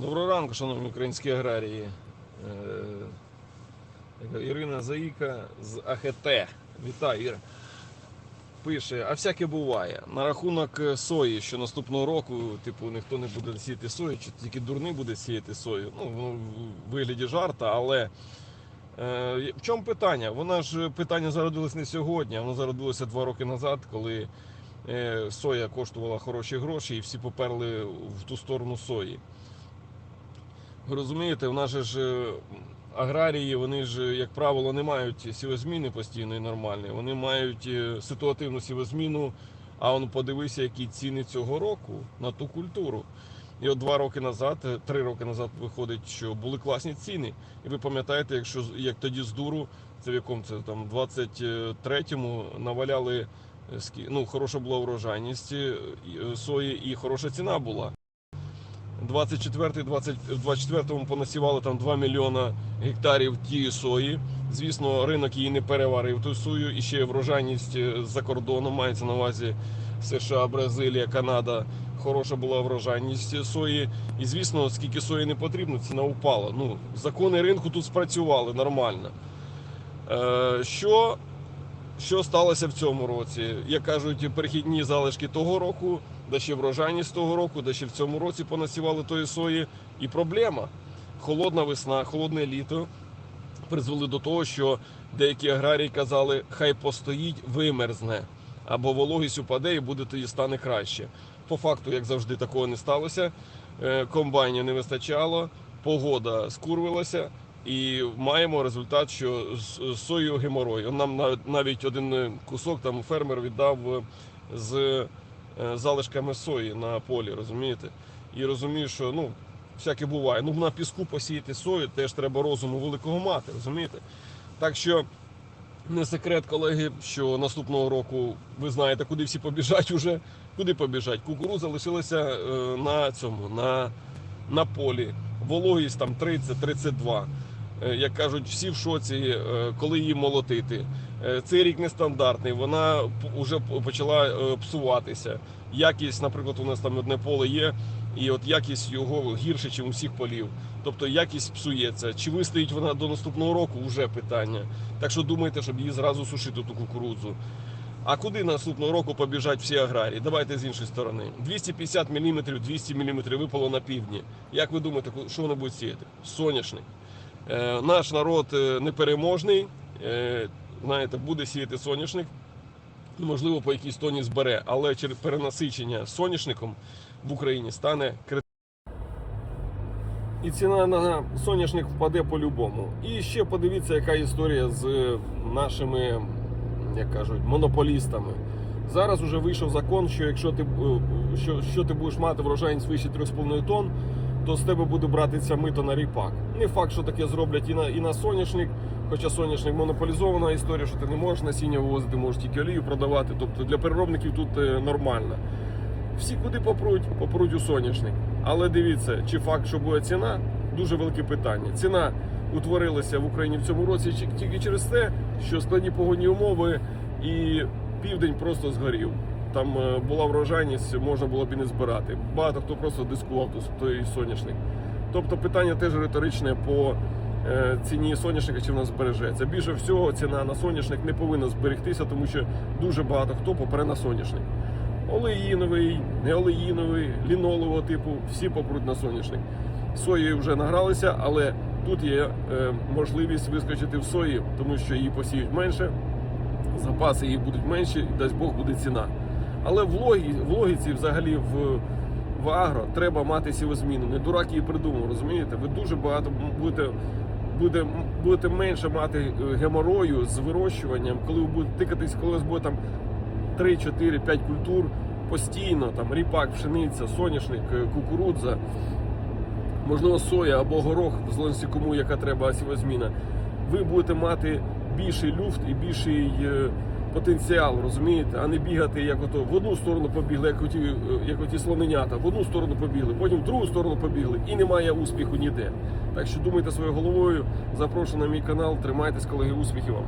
Доброго ранку, шановні українські аграрії. Е, Ірина Заїка з АХТ. Вітаю, Іра. Пише, а всяке буває. На рахунок е, сої, що наступного року, типу, ніхто не буде сіяти сою, чи тільки дурний буде сіяти сою. Ну, в вигляді жарта, але е, в чому питання? Вона ж питання зародилось не сьогодні, воно зародилося два роки назад, коли е, соя коштувала хороші гроші і всі поперли в ту сторону сої. Розумієте, в же ж е, аграрії, вони ж, як правило, не мають сівозміни постійної нормальної. Вони мають е, ситуативну сівозміну. А он подивися, які ціни цього року на ту культуру. І от два роки назад, е, три роки назад виходить, що були класні ціни. І ви пам'ятаєте, якщо як тоді з дуру, це в якому це там 23-му наваляли ну, хороша була е, сої і хороша ціна була. 24 20, в 24-му понасівали там 2 мільйона гектарів тієї сої. Звісно, ринок її не переварив ту сою, і ще врожайність е, за кордоном мається на увазі США, Бразилія, Канада. Хороша була врожайність сої. І звісно, скільки сої не потрібно, ціна упала. Ну, закони ринку тут спрацювали нормально. Е, що, що сталося в цьому році? Як кажуть, перехідні залишки того року, де ще врожайність того року, де ще в цьому році понасівали тої сої. І проблема. Холодна весна, холодне літо призвели до того, що деякі аграрії казали, хай постоїть, вимерзне, або вологість упаде і буде тоді стане краще. По факту, як завжди, такого не сталося. Е, Комбайнів не вистачало, погода скурвилася. І маємо результат, що з з соєю геморой. Нам нав- навіть один кусок там фермер віддав е, з залишками сої на полі, розумієте? І розумію, що ну, всяке буває. Ну, на піску посіяти сою теж треба розуму великого мати, розумієте? Так що не секрет, колеги, що наступного року ви знаєте, куди всі побіжать уже. Куди побіжать? Кукуруза лишилася е, на цьому, на, на полі. Вологість там 30-32. Е, Як кажуть, всі в шоці, е, коли її молотити. Е, Цей рік нестандартний, вона вже почала псуватися. Якість, наприклад, у нас там одне поле є, і от якість його гірше, ніж у всіх полів. Тобто якість псується. Чи вистоїть вона до наступного року, вже питання. Так що думайте, щоб її зразу сушити ту кукурудзу. А куди наступного року побіжать всі аграрії? Давайте з іншої сторони. 250 мм, 200 мм випало на півдні. Як ви думаєте, що вони будуть сіяти? Соняшник. Е, наш народ е, непереможний. Е, знаєте, буде сіяти соняшник. Можливо, по якійсь тоні збере, але через перенасичення соняшником в Україні стане критичним. І ціна на соняшник впаде по-любому. І ще подивіться, яка історія з нашими, як кажуть, монополістами. Зараз уже вийшов закон, що якщо ти, що, що ти будеш мати врожайність вище 3,5 тонн, то з тебе буде братися мито на ріпак. Не факт, що таке зроблять і на, і на соняшник, хоча соняшник монополізована історія, що ти не можеш насіння вивозити, можеш тільки олію продавати. Тобто для переробників тут е, нормально. Всі куди попруть, попруть у соняшник. Але дивіться, чи факт, що буде ціна, дуже велике питання. Ціна утворилася в Україні в цьому році тільки через те, що складні погодні умови і південь просто згорів. Там е, була врожайність, можна було б і не збирати. Багато хто просто дискував той соняшник. Тобто питання теж риторичне по е, ціні соняшника, чи вона збережеться. Більше всього ціна на соняшник не повинна зберегтися, тому що дуже багато хто попре на соняшник. Олеїновий, неолеїновий, лінолового типу, всі попруть на соняшник. Соєю вже награлися, але тут є е, можливість вискочити в сої, тому що її посіють менше, запаси її будуть менші, і дасть Бог буде ціна. Але в, логі, в логіці, взагалі, в, в агро треба мати сівозміну. Не дурак її придумав, розумієте? Ви дуже багато будете. Буде, будете менше мати е, геморою з вирощуванням, коли ви будете тикатись, коли у вас буде там 3, 4, 5 культур постійно, там ріпак, пшениця, соняшник, е, кукурудза, можливо, соя або горох, в залежності кому яка треба сівозміна, ви будете мати більший люфт і більший е, потенціал, розумієте, а не бігати як ото в одну сторону побігли, як оті, як оті слоненята, в одну сторону побігли, потім в другу сторону побігли і немає успіху ніде. Так що думайте своєю головою, запрошую на мій канал, тримайтесь, колеги, успіхів вам.